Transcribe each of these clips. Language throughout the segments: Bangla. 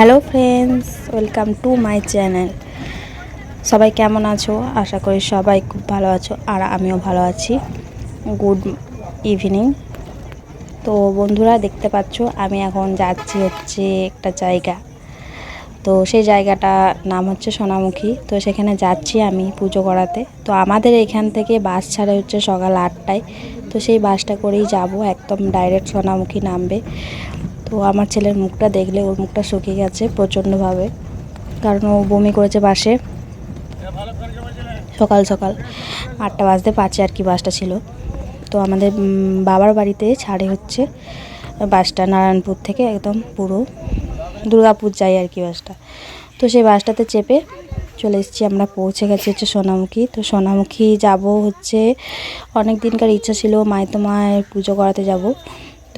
Hello friends, welcome to my channel. সবাই কেমন আছো? আশা করি সবাই খুব ভালো আছো, আর আমিও ভালো আছি। Good evening. তো বন্ধুরা, দেখতে পাচ্ছ, আমি এখন যাচ্ছি হচ্ছে একটা জায়গা। তো সেই জায়গাটা নাম হচ্ছে সোনামুখী। তো সেখানে যাচ্ছি আমি পুজো করাতে। তো আমাদের এখান থেকে বাস ছাড়ে হচ্ছে সকাল আটটায়। তো সেই বাসটা করেই যাব, একদম ডাইরেক্ট সোনামুখী নামবে। তো আমার ছেলের মুখটা দেখলে ওর মুখটা শুকিয়ে গেছে প্রচণ্ডভাবে। কারণ ও বমি করেছে বাসে। সকাল সকাল। আটটা বাজতে পাঁচে আর কি বাসটা ছিল। তো আমাদের বাবার বাড়িতে ছাড়ে হচ্ছে বাসটা নারায়ণপুর থেকে একদম পুরো দুর্গাপুর যাই আর কি বাসটা। তো সেই বাসটাতে চেপে চলে এসেছি আমরা, পৌঁছে গেছি হচ্ছে সোনামুখী। তো সোনামুখী যাব হচ্ছে, অনেক দিনকার ইচ্ছা ছিল মায়তো মায়ের পুজো করাতে যাব।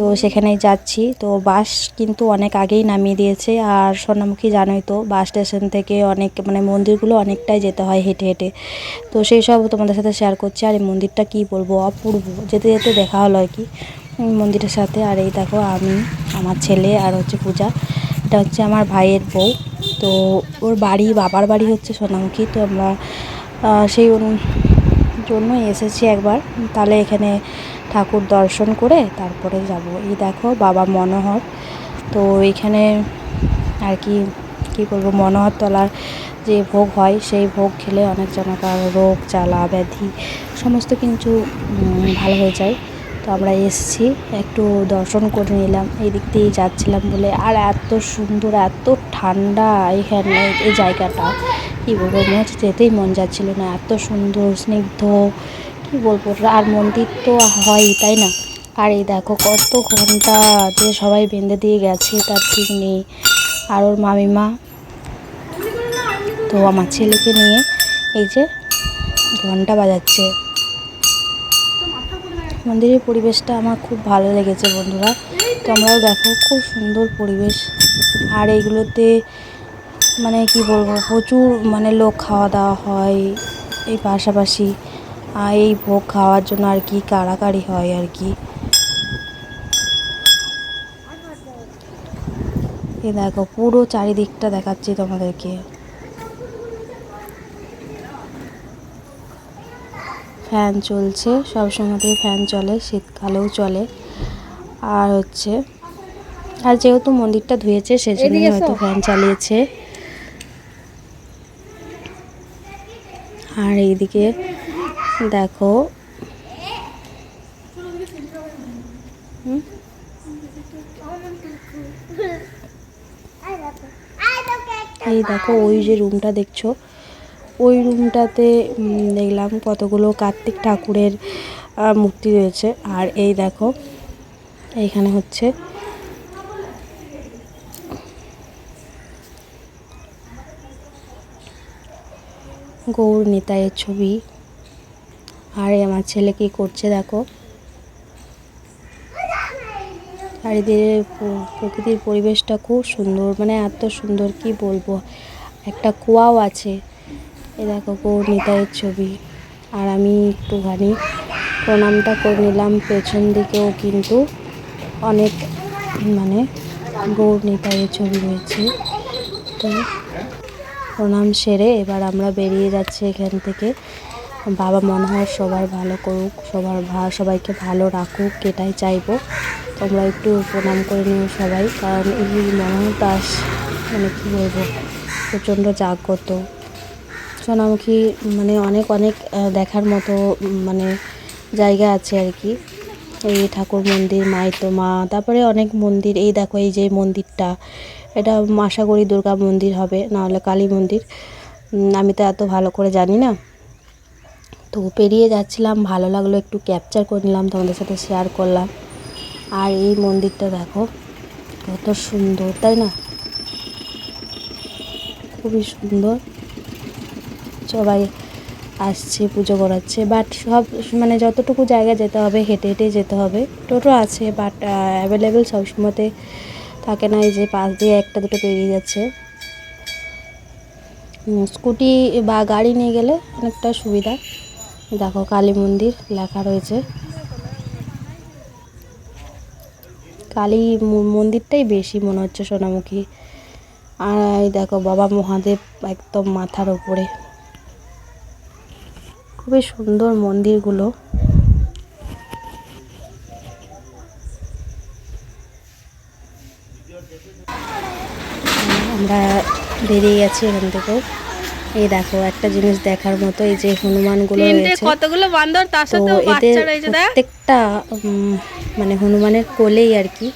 তো সেখানেই যাচ্ছি। তো বাস কিন্তু অনেক আগেই নামিয়ে দিয়েছে। আর সোনামুখী জানোই তো, বাস স্টেশন থেকে অনেক মানে মন্দিরগুলো অনেকটাই যেতে হয় হেঁটে হেঁটে। তো সেই সব তোমাদের সাথে শেয়ার করছি। আর এই মন্দিরটা কি বলব? অপূর্ব। যেতে যেতে দেখা হলো আর কি মন্দিরের সাথে। আর এই দেখো আমি, আমার ছেলে আর হচ্ছে পূজা। এটা হচ্ছে আমার ভাইয়ের বউ। তো ওর বাড়ি, বাবার বাড়ি হচ্ছে সোনামুখী তো আমরা সেই জন্যই এসেছি একবার। তাহলে এখানে ঠাকুর দর্শন করে তারপরে যাব। এই দেখো বাবা মনোহর। তো এখানে আর কি, কী বলব, মনোহর তলার যে ভোগ হয়, সেই ভোগ খেলে অনেক জনকার রোগ, জ্বালা, ব্যাধি সমস্ত কিছু ভালো হয়ে যায়। তো আমরা এসেছি, একটু দর্শন করে নিলাম। এই দিক দিয়েই যাচ্ছিলাম বলে, আর এত সুন্দর, এত ঠান্ডা এখানে, এই জায়গাটা। কী বলব, মনে হচ্ছে যেতেই মন যাচ্ছিল না। এত সুন্দর, স্নিগ্ধ কী বলব আর মন্দির তো হয়, তাই না? আর এই দেখো কত ঘণ্টা যে সবাই বেঁধে দিয়ে গেছে, তার ঠিক নেই। আর ওর মামিমা, তো আমার ছেলেকে নিয়ে এই যে ঘণ্টা বাজাচ্ছে। মন্দিরের পরিবেশটা আমার খুব ভালো লেগেছে বন্ধুরা। তোমরাও দেখো খুব সুন্দর পরিবেশ। আর এইগুলোতে মানে কি বলব, প্রচুর মানে লোক খাওয়া দাওয়া হয়, এই পাশাপাশি। আর এই ভোগ খাওয়ার জন্য আর কি কাড়াকাড়ি হয় আর কি। এই দেখো পুরো চারিদিকটা দেখাচ্ছি তোমাদেরকে। ফ্যান চলছে সব সময়তেই ফ্যান চলে শীতকালেও চলে। আর হচ্ছে আর যেহেতু মন্দিরটা ধুয়েছে সেজন্যই হয়তো ফ্যান চালিয়েছে। আর এইদিকে দেখো। এই দেখো, ওই যে রুমটা দেখছ? ওই রুমটাতে দেখলাম কতগুলো কার্তিক ঠাকুরের মূর্তি রয়েছে। আর এই দেখো, এইখানে হচ্ছে গৌর নেতায়ের ছবি। আর, আমার ছেলে কি করছে দেখো? চারিদিকে প্রকৃতির পরিবেশটা খুব সুন্দর মানে এত সুন্দর, কি বলব? একটা কুয়াও আছে। এ দেখো গৌর নিতাইয়ের ছবি। আর আমি একটুখানি প্রণামটা করে নিলাম, পেছন দিকেও কিন্তু অনেক মানে গৌর নিতাইয়ের ছবি রয়েছে। তো প্রণাম সেরে এবার আমরা বেরিয়ে যাচ্ছি এখান থেকে। বাবা মনে হয় সবার ভালো করুক, সবার সবাইকে ভালো রাখুক, এটাই চাইব। তোমরা একটু প্রণাম করে নিও সবাই, কারণ এই মনোহর দাস মানে কী বলব, প্রচণ্ড জাগ্রত। সোনামুখী মানে অনেক অনেক দেখার মতো মানে জায়গা আছে আর কি। এই ঠাকুর মন্দির, মাইতো মা, তারপরে অনেক মন্দির, এই দেখো, এই যে মন্দিরটা। এটা আশা করি দুর্গা মন্দির হবে, নাহলে কালী মন্দির। আমি তো এত ভালো করে জানি না। তো পেরিয়ে যাচ্ছিলাম, ভালো লাগল, একটু ক্যাপচার করে নিলাম, তোমাদের সাথে শেয়ার করলাম। আর এই মন্দিরটা দেখো, কত সুন্দর, তাই না? খুবই সুন্দর। সবাই আসছে, পুজো করাচ্ছে বাট সব মানে যতটুকু জায়গা যেতে হবে, হেঁটে হেঁটে যেতে হবে। টোটো আছে বাট অ্যাভেলেবেল সবসময়তে থাকে না, এই যে পাশ দিয়ে একটা দুটো পেরিয়ে যাচ্ছে। স্কুটি বা গাড়ি নিয়ে গেলে অনেকটা সুবিধা। দেখো কালী মন্দির লেখা রয়েছে। কালী মন্দিরটাই বেশি মনে হচ্ছে সোনামুখী। আর এই দেখো বাবা মহাদেব একদম মাথার ওপরে খুবই সুন্দর মন্দিরগুলো। আমরা বেরিয়ে গেছি এখান থেকেও। এই দেখো একটা জিনিস দেখার মতো এই যে হনুমানগুলো রয়েছে। কতগুলো বান্দর? তার সাথে এদের বাচ্চা রয়েছে প্রত্যেকটা মানে হনুমানের কোলেই আর কি।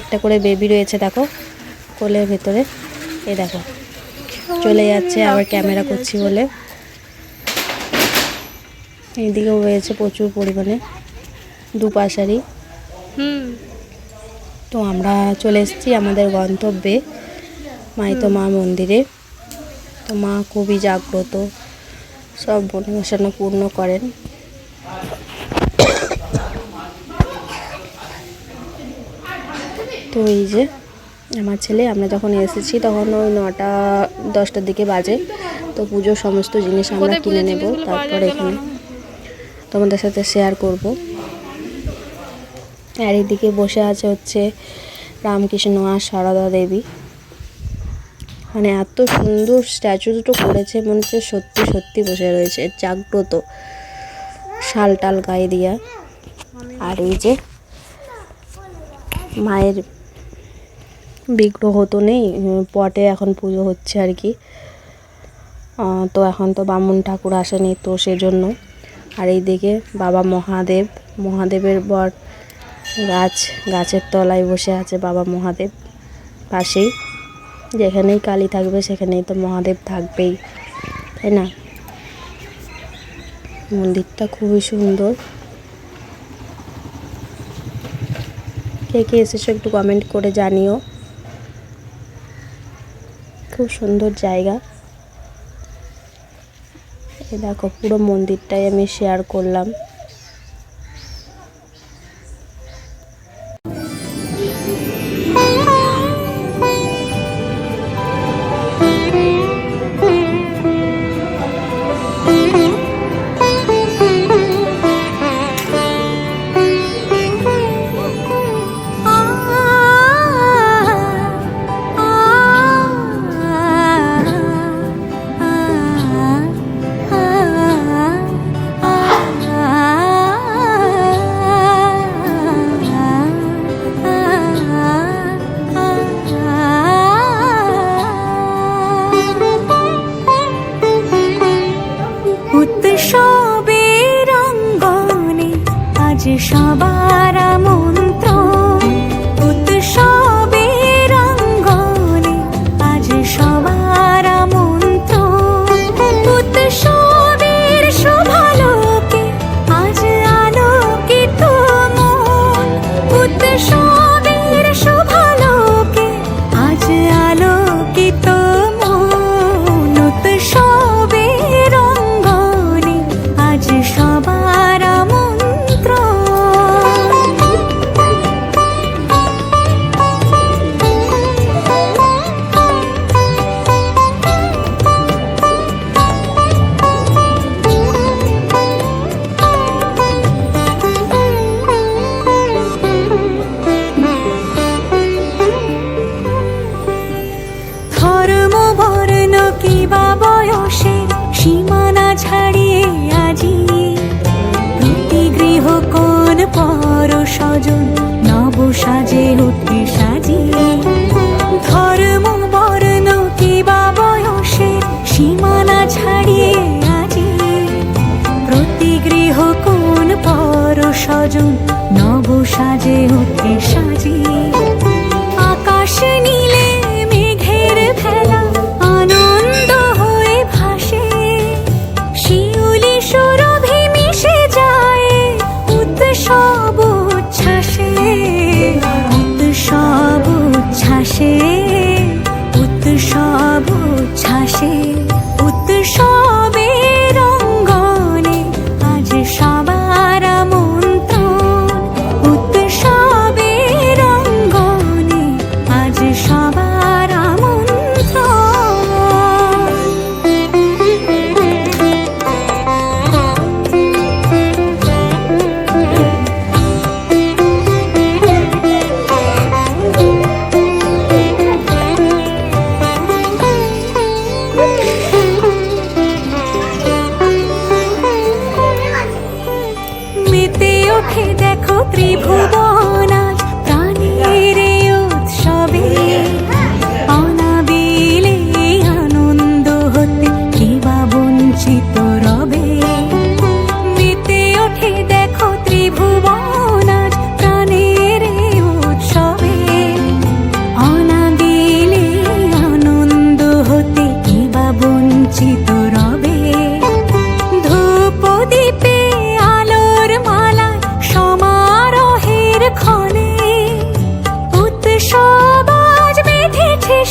একটা করে বেবি রয়েছে দেখো কোলের ভেতরে। এই দেখো চলে যাচ্ছে আবার ক্যামেরা করছি বলে। এইদিকেও রয়েছে প্রচুর পরিমাণে দুপাশারি। হুম। তো আমরা চলে এসেছি আমাদের গন্তব্যে মাইতো মা মন্দিরে। মা খুবই জাগ্রত। সব মনোবাসনা পূর্ণ করেন। তো এই যে আমার ছেলে আমরা যখন এসেছি তখন ওই নটা দশটার দিকে বাজে। তো পুজোর সমস্ত জিনিস আমরা কিনে নেব তারপরে এখানে তোমাদের সাথে শেয়ার করব। আর এদিকে বসে আছে হচ্ছে রামকৃষ্ণ আর সারদা দেবী। মানে এত সুন্দর স্ট্যাচু দুটো করেছে, মনে হচ্ছে সত্যি সত্যি বসে রয়েছে। জাগ্রত শাল টাল গায়ে দিয়া। আর এই যে মায়ের বিগ্রহ তো নেই, পটে এখন পুজো হচ্ছে আর কি। তো এখন তো বামুন ঠাকুর আসেনি তো সেজন্য। আর এইদিকে বাবা মহাদেব, মহাদেবের বর গাছ, গাছের তলায় বসে আছে বাবা মহাদেব পাশেই। যেখানেই কালী থাকবে, সেখানেই তো মহাদেব থাকবেই, তাই না? মন্দিরটা খুবই সুন্দর। কে কে এসেছ একটু কমেন্ট করে জানিও। খুব সুন্দর জায়গা। এই দেখো, পুরো মন্দিরটাই আমি শেয়ার করলাম। পর স্বজন নব সাজে, উঠে সাজিয়ে। ধর্ম, বর্ণ, কিবা বয়সে সীমানা ছাড়িয়ে আজি প্রতি গৃহ কোন পর স্বজন নব সাজে, উঠে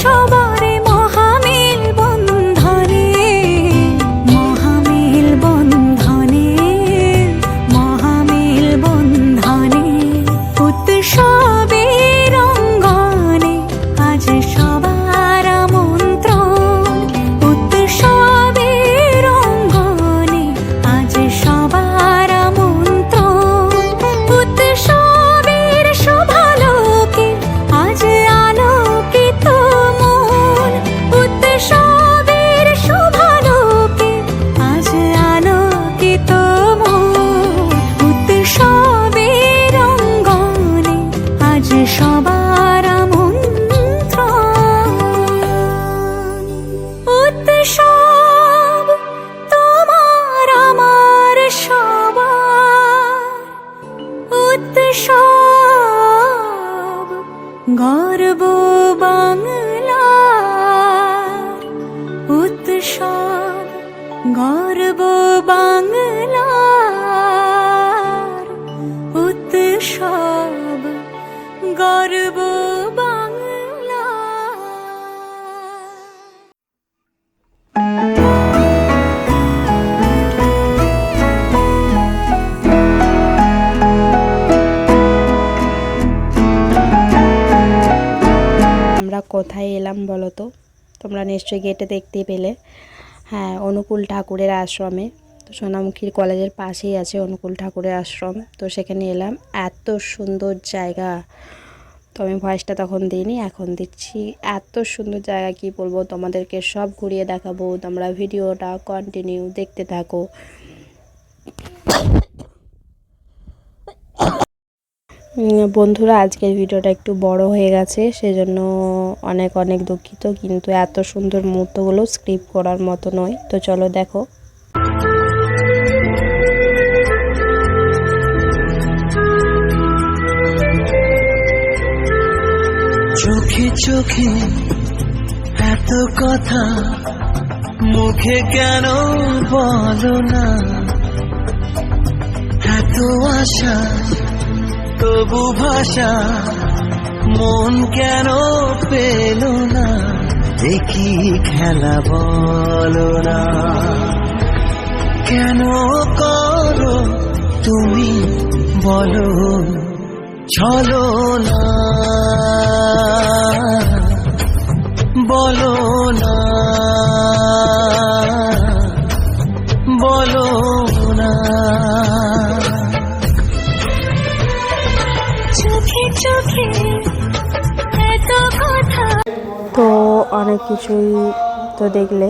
সবাই গর্ব বাংলা তোমরা নিশ্চয়ই গেটে দেখতেই পেলে। হ্যাঁ অনুকূল ঠাকুরের আশ্রমে। তো সোনামুখীর কলেজের পাশেই আছে অনুকূল ঠাকুরের আশ্রম। তো সেখানে এলাম। এত সুন্দর জায়গা। তো আমি ভয়েসটা তখন দিইনি, এখন দিচ্ছি। এত সুন্দর জায়গা, কি বলব? তোমাদেরকে সব ঘুরিয়ে দেখাবো। তোমরা ভিডিওটা কন্টিনিউ দেখতে থাকো। বন্ধুরা, আজকের ভিডিওটা একটু বড় হয়ে গেছে, সেজন্য অনেক অনেক দুঃখিত, কিন্তু এত সুন্দর মুহূর্তগুলো স্ক্রিপ্ট করার মতো নয়। তো চলো দেখো। চোখে চোখে এত কথা, মুখে কেন বলো না? এত আশা তবু ভাষা মন কেন পেল না? দেখি খেলা বলো না। কেন করো তুমি বলো চলো না। বলো না। অনেক কিছুই তো দেখলে।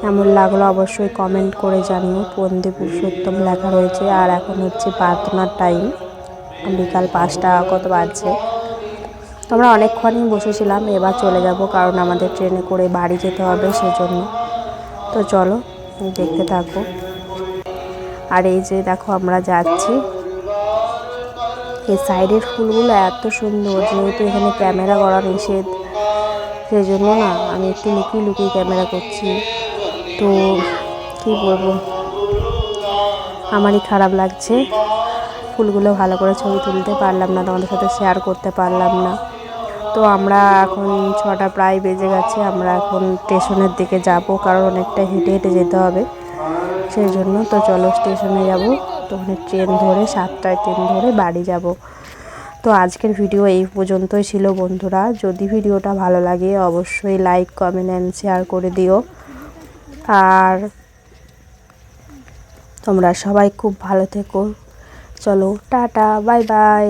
কেমন লাগল অবশ্যই কমেন্ট করে জানিও। পন্দে পুরুষোত্তম লেখা রয়েছে। আর এখন হচ্ছে প্রার্থনার টাইম বিকাল পাঁচটা কত বাজছে? আমরা অনেকক্ষণই বসেছিলাম, এবার চলে যাব কারণ আমাদের ট্রেনে করে বাড়ি যেতে হবে সেজন্য। তো চলো, দেখতে থাকব আর এই যে দেখো আমরা যাচ্ছি। এই সাইডের ফুলগুলো এত সুন্দর, যেহেতু এখানে ক্যামেরা করা নিষেধ। সেই জন্য না, আমি একটু লুকিয়ে লুকিয়ে ক্যামেরা করছি। তো, কী বলব? আমারই খারাপ লাগছে। ফুলগুলো ভালো করে ছবি তুলতে পারলাম না, তোমাদের সাথে শেয়ার করতে পারলাম না। তো আমরা এখন ছটা প্রায় বেজে গেছে, আমরা এখন স্টেশনের দিকে যাব, কারণ অনেকটা হেঁটে হেঁটে যেতে হবে। সেই জন্য তো চলো স্টেশনে যাব। তো ওখানে ট্রেন ধরে সাতটায় ট্রেন ধরে বাড়ি যাব। তো আজকের ভিডিও এই পর্যন্তই ছিল বন্ধুরা। যদি ভিডিওটা ভালো লাগে, অবশ্যই লাইক কমেন্ট অ্যান্ড শেয়ার করে দিও। আর তোমরা সবাই খুব ভালো থেকো। চলো, টাটা বাই বাই